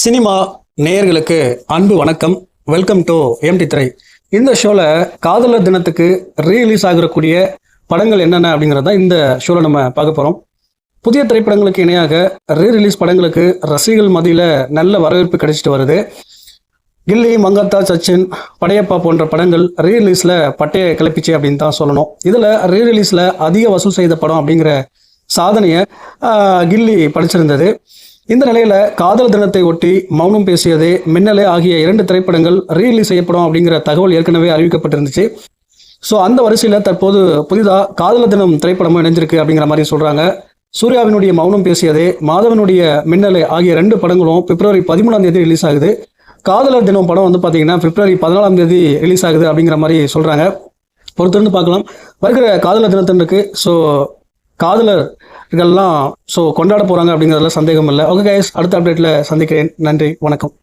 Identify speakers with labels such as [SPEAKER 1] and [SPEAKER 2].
[SPEAKER 1] Cinema நேயர்களுக்கு அன்பு வணக்கம். வெல்கம் டு எம்டி திரை இந்த ஷோவில் காதலர் தினத்துக்கு ரீலீஸ் ஆகிறக்கூடிய படங்கள் என்னென்ன அப்படிங்கிறத இந்த ஷோவில் நம்ம பார்க்க போகிறோம் புதிய திரைப்படங்களுக்கு இணையாக ரீ ரிலீஸ் படங்களுக்கு ரசிகர்கள் மத்தியில் நல்ல வரவேற்பு கிடைச்சிட்டு வருது. கில்லி மங்கத்தா சச்சின் படையப்பா போன்ற படங்கள் ரீ ரிலீஸில் பட்டையை கிளப்பிச்சு அப்படின்னு தான் சொல்லணும். இதில் ரீ ரிலீஸில் அதிக வசூல் செய்த படம் அப்படிங்கிற சாதனையை கில்லி படிச்சிருந்தது. இந்த நிலையில் காதல் தினத்தை ஒட்டி மௌனம் பேசியதே மின்னலே ஆகிய இரண்டு திரைப்படங்கள் ரீரிலீஸ் செய்யப்படும் அப்படிங்கிற தகவல் ஏற்கனவே அறிவிக்கப்பட்டிருந்துச்சு. ஸோ அந்த வரிசையில் தற்போது புதிதாக காதலர் தினம் திரைப்படமும் இணைஞ்சிருக்கு அப்படிங்கிற மாதிரி சொல்கிறாங்க சூர்யாவினுடைய மௌனம் பேசியதே மாதவனுடைய மின்னலை ஆகிய ரெண்டு படங்களும் பிப்ரவரி பதிமூணாம் தேதி ரிலீஸ் ஆகுது. காதலர் தினம் படம் வந்து பார்த்தீங்கன்னா பிப்ரவரி பதினாலாம் தேதி ரிலீஸ் ஆகுது அப்படிங்கிற மாதிரி சொல்கிறாங்க பொறுத்திருந்து பார்க்கலாம். வருகிற காதலர் தினத்தன்றைக்கு ஸோ காதலர்கள்லாம் ஸோ கொண்டாட போகிறாங்க அப்படிங்கிறதுல சந்தேகம் இல்லை ஓகே கைஸ் அடுத்த அப்டேட்டில் சந்திக்கிறேன். நன்றி வணக்கம்.